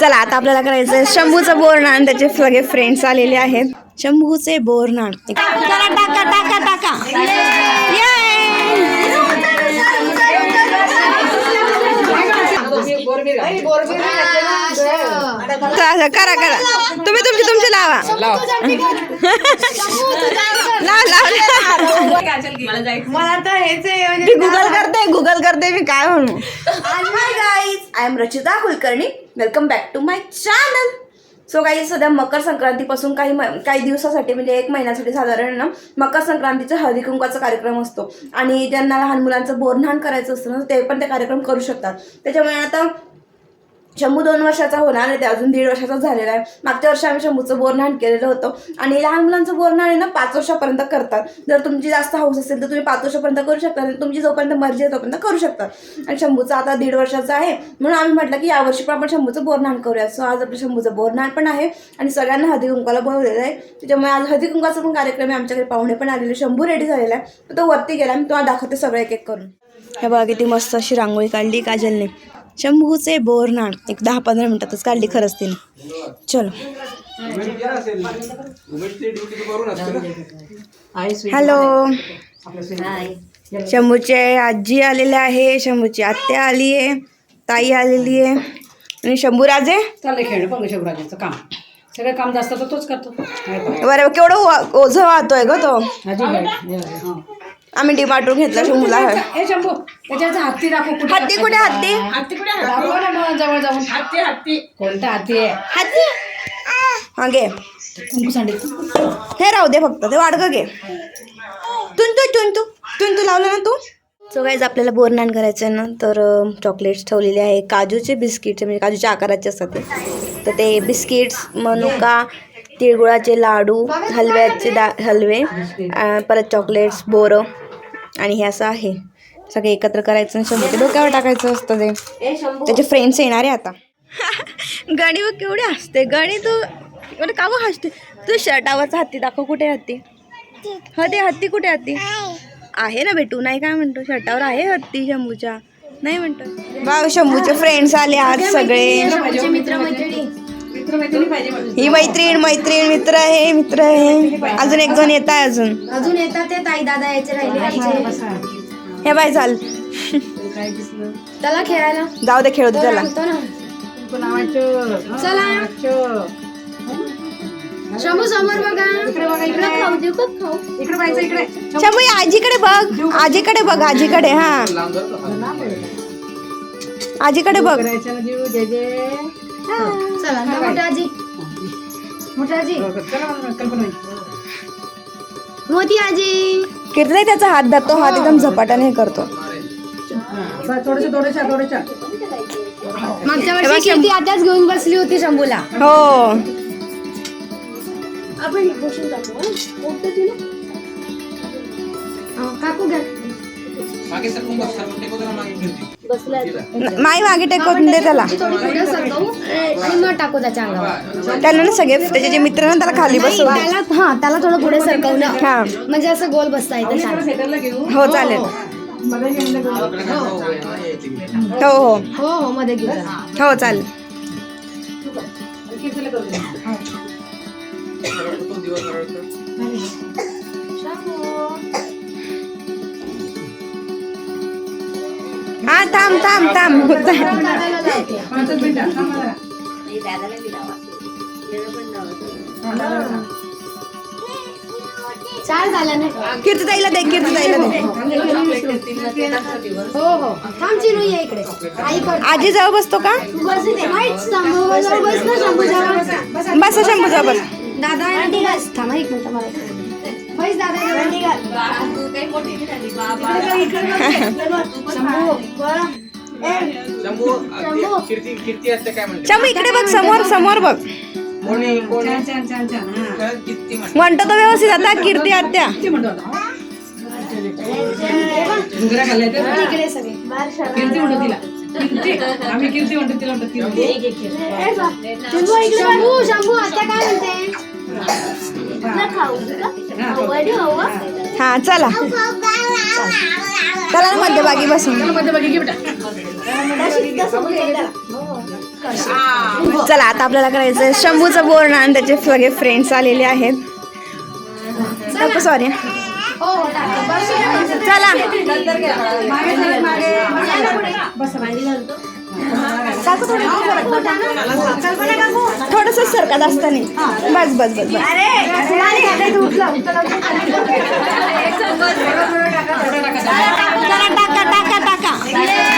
चला आता आपल्याला करायचं शंभूचं बोरनाण त्याचे सगळे फ्रेंड्स आलेले आहेत. शंभूचे बोरनाण चला टाका टाका टाका. करा करा करा. तुम्ही तुमचे तुमचे लावा. लाव लाव. मला तर हेच आहे मी गुगल करते गुगल करते मी काय म्हणू? I am Rachita Kulkarni welcome back to my channel so काही सध्या मकर संक्रांतीपासून काही म- काही दिवसासाठी म्हणजे एक महिन्यासाठी साधारण ना मकर संक्रांतीचा हळदीकुंकवाचा कार्यक्रम असतो. आणि ज्यांना लहान मुलांचं बोरन्हाण करायचं असतं ना ते पण ते कार्यक्रम करू शकतात. त्याच्यामुळे आता शंभू दोन वर्षाचा होणार आहे ते अजून दीड वर्षाचा झालेला आहे. मागच्या वर्षी आम्ही शंभूचं बोरनाण केलेलं होतं. आणि लहान मुलांचं बोरनाण आहे ना पाच वर्षापर्यंत करतात. जर तुमची जास्त हाऊस असेल तर तुम्ही पाच वर्षापर्यंत करू शकता. आणि तुमची जोपर्यंत मर्जी आहे तोपर्यंत करू शकता. आणि शंभूचं आता दीड वर्षाचा आहे. म्हणून आम्ही म्हटलं की यावर्षी पण आपण शंभूचं बोरनाण करूया सो आज आपलं शंभूचं बोरनाण पण आहे. आणि सगळ्यांना हळदी कुंकाला बोलवलेलं आहे. त्याच्यामुळे आज हळदी कुंकाचा पण कार्यक्रम आहे. आमच्याकडे पाहुणे पण आलेले. शंभू रेडी झालेला आहे. तो वरती गेला. मी तुम्हाला दाखवते सगळं एक एक करून. हे बघा किती मस्त अशी रांगोळी काढली काजलने. शंभूचे बोरनाण एक दहा पंधरा मिनिटातच काढली खरंच तिने. चलो. हॅलो शंभूचे आजी आलेले आहे. शंभूची आत्या आली आहे. ताई आलेली आहे. आणि शंभू राजे? चाललंय खेळणं. पंग शिवराजांचं काम. सगळं काम जास्त तर तोच करतो. बरं केवढं ओझं वाहतोय ग तो. आम्ही डिमाटून घेतला शंभूला ए शंभू त्याच्यावरचा हत्ती दाखव कुठे हत्ती कुठे हत्ती? हत्ती कुठे दाखव ना मग जवळ जाऊन. हत्ती हत्ती. कोणता हत्ती आहे? हत्ती? हा घे. कुंकू सांडे. हे राहू दे फक्त ते वाडगं घे. तुन तू तुन तू तुन तू लावलं ना तू? सो गाईज आपल्याला बोरनान करायचं आहे ना तर चॉकलेट्स ठेवलेले आहे. काजूचे बिस्किट्स म्हणजे काजूच्या आकाराचे असतात ते. तर ते बिस्किट्स मनुका तिळगुळाचे लाडू हलव्याचे दा हलवे अं, परत चॉकलेट्स बोरं. आणि हे असं आहे. सगळे एकत्र करायचं आणि शंभूच्या डोक्यावर टाकायचं असतं ते. त्याचे फ्रेंड्स येणार आहे आता. गणी बघ केवढे हसते. गणी तू म्हणजे का हसते? तू शर्टावरचा हत्ती दाखव कुठे हत्ती? हा ते हत्ती कुठे हत्ती? आहे ना बेटू नाही काय म्हणतो? शर्टावर आहे हत्ती शंभूच्या. नाही म्हणतो. बा शंभूचे फ्रेंड्स आले आज सगळे. ही मैत्रीण मैत्रीण मित्र आहे मित्र आहे. अजून एक जण येत आहे अजून. अजून येतात ते ताई दादा यायचे राहिले. हे बाय चाल. काय दिसलं त्याला खेळायला. जाऊ दे खेळू दे त्याला ना चला. नावाचं. शंभू समोर बघा. इकडे बघा इकडे. खाऊ दे खूप खाऊ. इकडे पाहायचं इकडे. शंभू आजीकडे बघ. आजीकडे बघ आजीकडे हा. आजीकडे बघ. करायचं ना जीव जे जे चला ना मोठाजी. मोठाजी. चला मला कल्पना आहे. मोठी आजी त्याचा हात धरतो हात एकदम झपाट्याने हे करतो. थोडंसं मागच्या वर्षी कीर्ती आताच घेऊन बसली होती शंभूला. हो. आपण काकू घ्या. माई मागे टेकवून दे त्याला. आणि मग टाकू त्याच्या अंगावर. त्याला ना सगळे त्याचे जे मित्र ना त्याला खाली बसवू. त्याला हा त्याला थोडं पुढे सरकवलं हा. म्हणजे असं गोल बसता येतं छान हो चालेल. हो हो. हो हो मध्ये. हो चालेल. दिवस हा थांब थांब थांब. चार झालं ना? दे दे. हो हो. थांब चिनू ये इकडे. आई कर. आजी जवळ बसतो का? बस शंभू ना शंभू जवळ. बस शंभू बस. दादा थांबा एक मिनिट मला दादा निघाल. शंभू. बरं. ए, शंभू अगदी कीर्ती कीर्ती असते काय म्हणते? शंभू इकडे बघ समोर समोर बघ. कोणी कोणी? हा. म्हणते? म्हणतो तो व्यवस्थित आता कीर्ती आत्या? घुगऱ्या खाल्ल्या कीर्ती म्हणतो तिला. कीर्ती. आम्ही कीर्ती म्हणतो तिला म्हणतो कीर्ती. शंभू शंभू. आता काय म्हणते? हा चला. चला ना मध्यभागी बसून. चला चला आता आपल्याला करायचं शंभूचं बोर्ड आणि त्याचे सगळे फ्रेंड्स आलेले आहेत. सॉरी हो. चला थोडस सरकत असताना. बस बस बस बस. टाका टाका टाका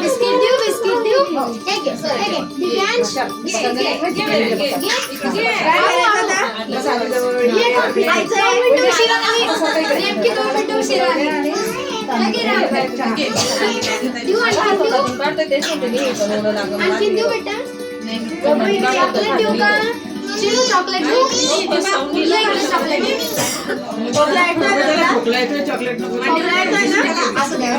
बिस्किट देऊ बिस्किट देऊ हे घे हे घे दिव्यांश. नेमकी दोन मिनिटं उशिरा आली. राम. देऊ बेटा चॉकलेट देऊ का चिरू चॉकलेट चॉकलेट चॉकलेट नको असू द्या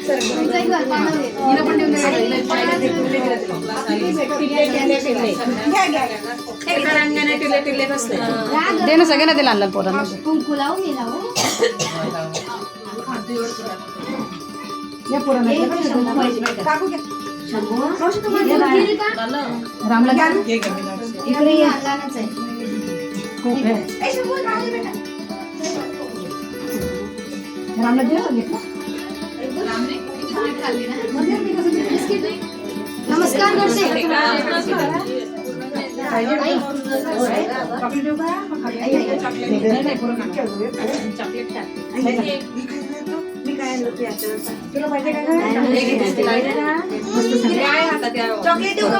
बरं झालं तुम्ही आला तुमचं एक घर बनवले. हिला पण देऊन द्या. हिला चायला दे, टिल्ले दिला तिला. राग दे ना सगळ्यांना ते लहान लहान पोरांना कुंकू लावू मी लावू या पोरांना एक दे. शंभू पाहिजे. शंभू? हे गेली का? रामला घ्या. इकडे ये. लहानच आहे. खूप आहे. रामला दे ना घे. बिस्किट दे. नमस्कार करते आई. चॉकलेट देऊ का? आई, आई, आई. नाही, नाही, पोरं खाणार. तुला पाहिजे का गं? चॉकलेट देऊ का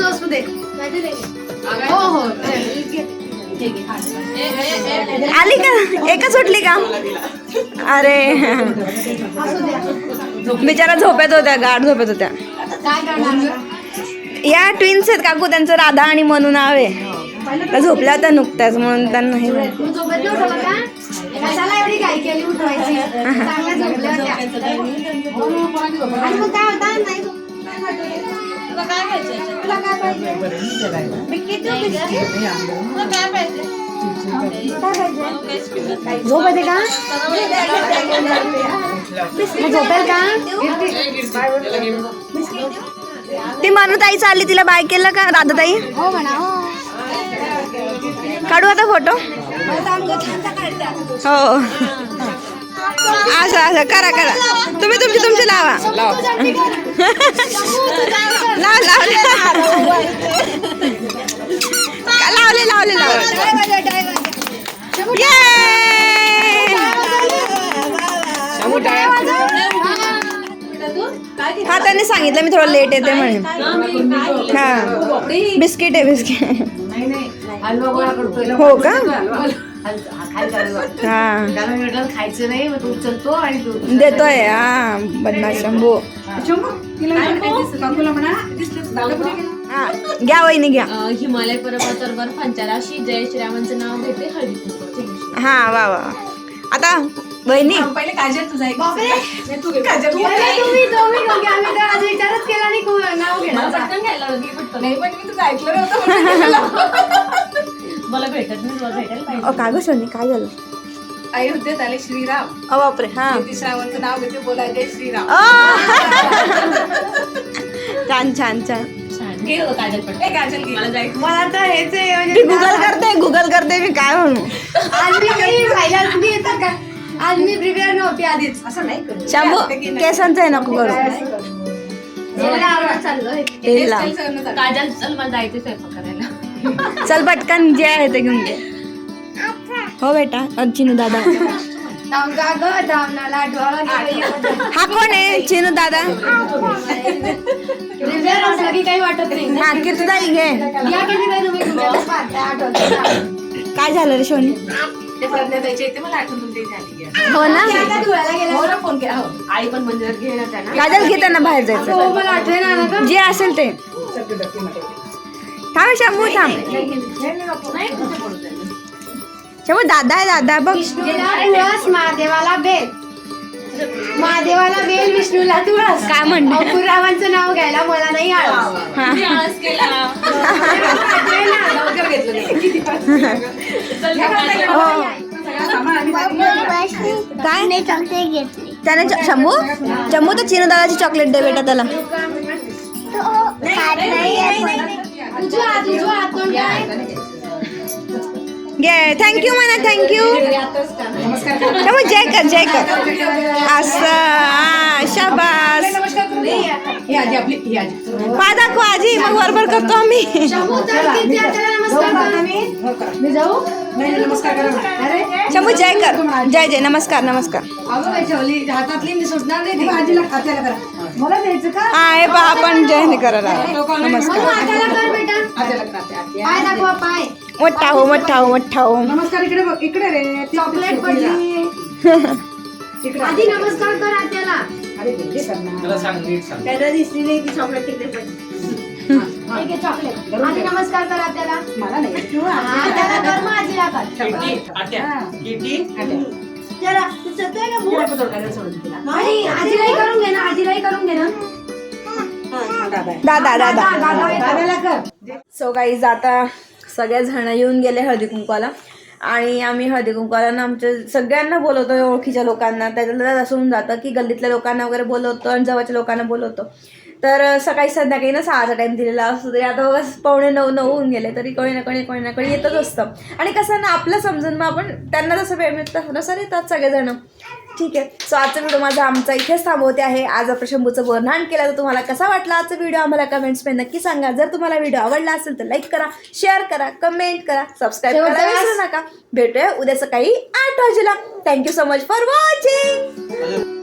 असू दे हो हो आली का एकच सुटली का अरे बिचारा झोपेत होत्या गाढ झोपेत होत्या या ट्विन्स आहेत काकू त्यांचं राधा आणि म्हणून नाव आहे त्या झोपल्या होत्या नुकत्याच म्हणून त्यांना हे का होता? झोप- येते का? झोपेल का? ती ताई चालली तिला बाय केलं का? राधाताई? हो म्हणा हो. काढू आता फोटो? हो. असं असं करा करा. तुम्ही तुमची तुमची लावा. लाव लावले लावले लावले लावले. Yay! हा त्यांनी सांगितलं मी थोडं लेट येते म्हणे हा. बिस्किट आहे बिस्किट. हो का? हा खायचं नाही मग तू उचलतो आणि तू देतोय हा बदमाश शंभू? हा. घ्या वहिनी घ्या. हिमालय पर्वतावर वर पंचाराशी जय श्रीरामांचं नाव घेते हळदी. हा वा वा. आता वहिनी पहिले काजल तुझा एक बापरे. नाही, तू घे. काजल तू पहिले तुम्ही तुम्ही दोघे आम्ही तर आज विचारच केला नाही कोण नाव मला घेणार पटकन घ्यायला लागली पटकन. नाही पण मी तुझं ऐकलं नव्हतं म्हणून गेलं. मला भेटत नाही तुला भेटायला पाहिजे अ काय गं सोनी काय झालं अयोध्येत आले श्रीराम अ बापरे हा श्रीरामांचं नाव घेते बोला जय श्रीराम अ. छान छान छान घे हो काजल पटकन. ए, काजल घे. मला जायचं. मला तर हेच आहे ती म्हणजे गुगल करते गुगल करते मी काय म्हणू? आज मी काही येतात का? आज मी प्रिपेअर नव्हती आधीच. असं नाही करू केसांचं आहे नको करू? मला आवडत चाललोय तेल लाव. Hairstyle करणं चालू. काजल चल मला जायचं स्वयंपाक करायला. चल पटकन जे आहे ते घेऊन घे. हो बेटा चिनू दादा. थांब का ग थांब ना लाटवाला हा. कोण आहे? चिनू दादा. की काही वाटत नाही हा घे या किती नाही तुम्ही प्रिपेअर पाहता आठवत काय झालं रे सोनी ते प्रज्ञाताईचे येते मला आठवण ते झाली आहे. हो ना धुवायला गेलं हो ना फोन केला हो आई पण मंदिरात घेणार त्यांना काजल घे त्यांना बाहेर जायचं हो मला का जे असेल ते थांब शंभू थांब शंभू दादा आहे दादा बघ महादेवाला बेल महादेवाला बेल विष्णूला तुळस काय म्हणणे? अपुरावांचं नाव घ्यायला मला नाही हा. घेतलं नाही. काय त्याने च- शंभू? शंभू तर चिनू दादाची चॉकलेट दे बेटा त्याला. तुझं घे थँक्यू म्हणा थँक्यू नमस्कार जय कर जय कर असं हा, शाबास पाय दाखव आजी मग बरोबर करतो आम्ही शंभू तर किती हाताला नमस्कार कर करा. मी जाऊ नाही नाही, नमस्कार करा म्हणा. अरे शंभू जय कर जय जय नमस्कार नमस्कार अगं बाई ठेवली हातातली मी सुटणार नाही ती. आजीला हाताला करा मला द्यायचं का हा हे पहा आपण जय नाही करायला नमस्कार मोठा हो मोठा हो मोठा हो. नमस्कार इकडे बघ इकडे रे. चॉकलेट पडली इकडे आधी नमस्कार कर आत्याला अरे करणार. त्याला सांग नीट सांग. त्याला दिसली नाही ती चॉकलेट तिकडे पडली. चॉकलेट. आधी नमस्कार कर आत्याला मला नाही. त्याला कर मग आजीला कर किटी आट्या. किटी. जरा तू चलतोय का. आणि आजीलाही करून घे ना आजीलाही करून घे ना. हा, दादा. दादा दादा. दादाला कर. सो गाईज आता सगळ्या येऊन गेले हळदी कुंकवाला. आणि आम्ही हळदी कुंकवाला ना आमच्या सगळ्यांना बोलवतो ओळखीच्या लोकांना. त्याच्यात असं होऊन जातं की गल्लीतल्या लोकांना वगैरे बोलवतो आणि जवळच्या लोकांना बोलवतो. तर सकाळी संध्याकाळी ना सहाचा टाईम दिलेला असतो. तरी आता बघा पावणे नऊ नऊ होऊन गेले. तरी कोणी ना कोणी कोणी ना कोणी येतच असतं. आणि कसं ना आपलं समजून मग आपण त्यांना जसं वेळ मिळतं तसं येतात सगळेजणं. ठीक आहे. सो आजचा व्हिडिओ माझा आमचा इथेच थांबवते आहे. आज आपण शंभूचं वर्णन केलं तर तुम्हाला कसा वाटला आजचा व्हिडिओ आम्हाला कमेंट्समध्ये नक्की सांगा. जर तुम्हाला व्हिडिओ आवडला असेल तर लाईक करा शेअर करा कमेंट करा सबस्क्राईब वेळेस- विसरू नका. भेटूया उद्या सकाळी आठ वाजेला. Thank you so much for watching